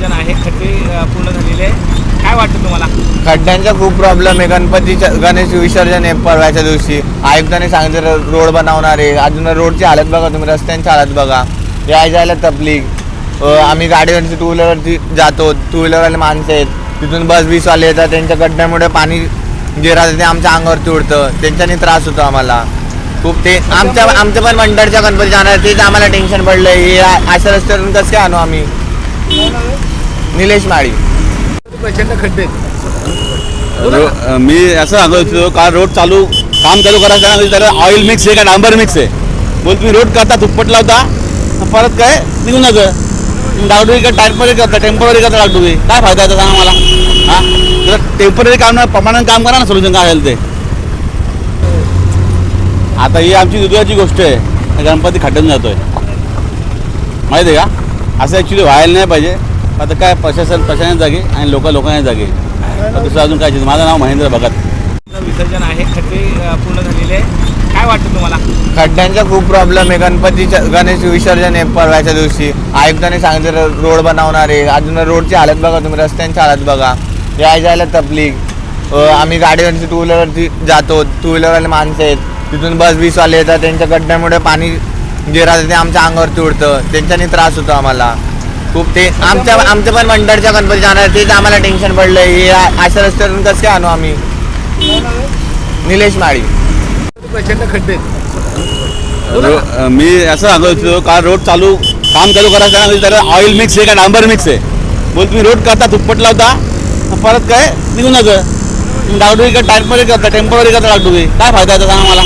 विसर्जन आहे खड्डे पूर्ण झालेले आहे. काय वाटतं तुम्हाला? खड्ड्यांचा खूप प्रॉब्लेम आहे. गणपतीच्या गणेश विसर्जन आहे परवाच्या दिवशी. आयुक्ताने सांगितलं रोड बनवणार आहे. अजून रोडची हालत बघा तुम्ही रस्त्यांची हालत बघा. या जायला तपलीक अं, आम्ही गाडीवरती टू व्हीलरवरती जातो. टू व्हीलरवाले माणसं आहेत. तिथून बस बीसवाले येतात. त्यांच्या खड्ड्यामुळे पाणी जे राहतं ते आमच्या अंगावरती उडतं. त्यांच्यानी त्रास होतो आम्हाला. खूप ते आमच्या आमच्या पण मंडळच्या गणपती जाणार तेच आम्हाला टेन्शन पडलं हे अशा रस्त्यावरून कसं काय आणू आम्ही? निलेश माळी. प्रचंड खड्डे मी असं सांगत होतो का रोड चालू काम चालू करायचं त्याला ऑइल मिक्स आहे का डांबर मिक्स आहे? बोल तुम्ही रोड करता तुप्पट लावता परत काय निघून जातं डागडुगी का टायरमध्ये करता टेंपररी करता डागडुगी? काय फायदा आहे सांगा मला? हां? तर टेंपररी काम ना परमानंट काम करा ना सोल्युशन काय असेल ते. आता ही आमची दुधाची गोष्ट आहे गणपती खड्ड्यात जातोय. माहिती आहे का? असं ॲक्च्युली व्हायला नाही पाहिजे. आता काय प्रशासन प्रशासन जागे आणि लोक लोकांना जागे. दुसरं अजून काय? माझं नाव महेंद्र भगत. विसर्जन आहे खड्डे पूर्ण झालेले आहे. काय वाटतं तुम्हाला? खड्ड्यांचा खूप प्रॉब्लेम आहे. गणपतीच्या गणेश विसर्जन आहे परवाच्या दिवशी. आयुक्ताने सांगितलं रोड बनवणार आहे. अजून रोडची हालत बघा तुम्ही रस्त्यांची हालत बघा. या जायला तपलीक अं, आम्ही गाडीवरती टू व्हीलरवरती जातो. टू व्हीलरवाले माणसं आहेत. तिथून बस बीसवाले येतात. त्यांच्या खड्ड्यामुळे पाणी जे राहतं ते आमच्या अंगावरती उडतं. त्यांच्यानी त्रास होतो आम्हाला. खूप ते आमच्या आमच्या पण मंडळच्या गणपती जाणार तेच आम्हाला टेन्शन पडलं हे अशा रस्त्यावरून कसं काय आणू आम्ही? निलेश माळी. प्रचंड खड्डे रो- मी असं सांगत होतो का रोड चालू काम चालू करायचं त्याला ऑइल मिक्स आहे का डांबर मिक्स आहे? बोल तुम्ही रोड करता तुप्पट लावता परत काय? निघून जातं डागडुगी का टायरमध्ये करता टेंपररी करता डागडुगी काय फायदा आहे सांगा मला